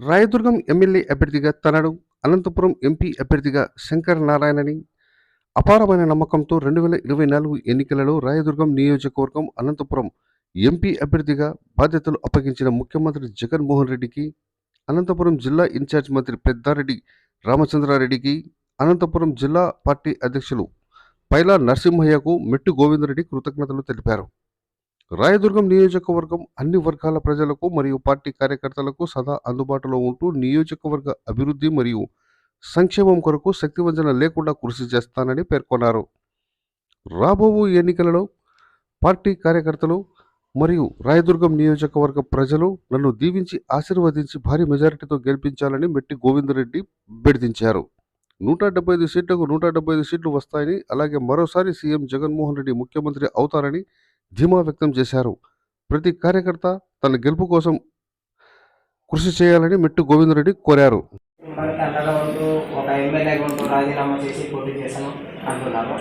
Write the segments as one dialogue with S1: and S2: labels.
S1: Rayadurgam MLA అభ్యర్థిగా తనడు Anantapuram MP అభ్యర్థిగా శంకర్ నారాయణని అపారమైన నమ్మకంతో రెండు వేల ఇరవై నాలుగు ఎన్నికలలో రాయదుర్గం నియోజకవర్గం అనంతపురం ఎంపీ అభ్యర్థిగా బాధ్యతలు అప్పగించిన ముఖ్యమంత్రి జగన్మోహన్ రెడ్డికి అనంతపురం జిల్లా ఇన్ఛార్జ్ మంత్రి పెద్దారెడ్డి రామచంద్రారెడ్డికి అనంతపురం జిల్లా పార్టీ అధ్యక్షులు పైలా నరసింహయ్యకు మెట్టు గోవిందరెడ్డి కృతజ్ఞతలు తెలిపారు. రాయదుర్గం నియోజకవర్గం అన్ని వర్గాల ప్రజలకు మరియు పార్టీ కార్యకర్తలకు సదా అందుబాటులో ఉంటూ నియోజకవర్గ అభివృద్ధి మరియు సంక్షేమం కొరకు శక్తివంచన లేకుండా కృషి చేస్తానని పేర్కొన్నారు. రాబోవు ఎన్నికలలో పార్టీ కార్యకర్తలు మరియు రాయదుర్గం నియోజకవర్గ ప్రజలు నన్ను దీవించి ఆశీర్వదించి భారీ మెజారిటీతో గెలిపించాలని మెట్టి గోవిందరెడ్డి అభ్యర్థించారు. నూట డెబ్బై ఐదు సీట్లకు నూట డెబ్బై ఐదు సీట్లు వస్తాయని అలాగే మరోసారి సీఎం జగన్మోహన్ రెడ్డి ముఖ్యమంత్రి అవుతారని ధీమా వ్యక్తం చేశారు. ప్రతి కార్యకర్త తన గెలుపు కోసం కృషి చేయాలని మెట్టు గోవిందరెడ్డి కోరారు.
S2: ఒక ఎమ్మెల్యేగా ఉంటూ రాజీనామా చేసి పోటీ చేశాను అంటున్నారు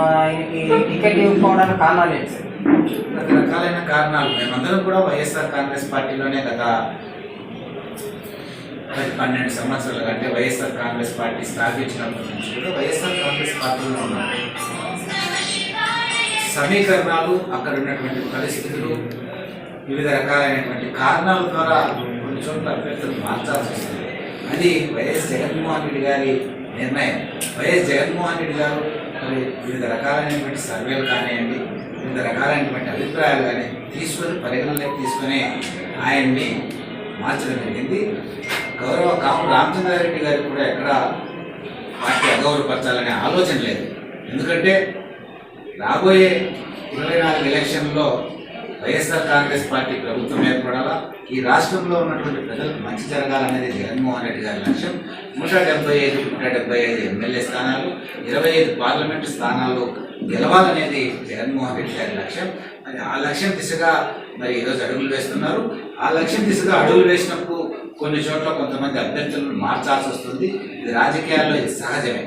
S2: ఆయనకి టికెట్ ఇవ్వకపోవడానికి కారణాలు ఏంటి
S3: రకరకాలైన కారణాలు. మేమందరం కూడా వైఎస్ఆర్ కాంగ్రెస్ పార్టీలోనే గత పన్నెండు సంవత్సరాలు అంటే వైఎస్ఆర్ కాంగ్రెస్ పార్టీ స్థాపించినప్పటి నుంచి కూడా వైఎస్ఆర్ కాంగ్రెస్ పార్టీలో ఉన్నాం. సమీకరణాలు అక్కడ ఉన్నటువంటి పరిస్థితులు వివిధ రకాలైనటువంటి కారణాల ద్వారా కొన్ని చోట్ల అభ్యర్థులు మార్చాల్సి వస్తుంది. అది వైఎస్ జగన్మోహన్ రెడ్డి గారి నిర్ణయం. వైఎస్ జగన్మోహన్ రెడ్డి గారు మరి వివిధ రకాలైనటువంటి సర్వేలు కానివ్వండి వివిధ రకాలైనటువంటి అభిప్రాయాలు కానీ తీసుకొని పరిగణలోకి తీసుకొని ఆయన్ని మార్చడం జరిగింది. గౌరవ కాపు రామచంద్రారెడ్డి గారికి కూడా ఎక్కడ పార్టీ అగౌరవపరచాలనే ఆలోచన లేదు. ఎందుకంటే రాబోయే ఇరవై నాలుగు ఎలక్షన్లో వైఎస్ఆర్ కాంగ్రెస్ పార్టీ ప్రభుత్వం ఏర్పడాలా? ఈ రాష్ట్రంలో ఉన్నటువంటి ప్రజలకు మంచి జరగాలనేది జగన్మోహన్ రెడ్డి గారి లక్ష్యం. నూట డెబ్బై ఐదు నూట డెబ్బై ఐదు ఎమ్మెల్యే స్థానాలు ఇరవై ఐదు పార్లమెంటు స్థానాలు గెలవాలనేది జగన్మోహన్ రెడ్డి గారి లక్ష్యం. మరి ఆ లక్ష్యం దిశగా మరి ఈరోజు అడుగులు వేస్తున్నారు. ఆ లక్ష్యం దిశగా అడుగులు వేసినప్పుడు కొన్ని చోట్ల కొంతమంది అభ్యర్థులను మార్చాల్సి వస్తుంది. ఇది రాజకీయాల్లో ఇది సహజమే.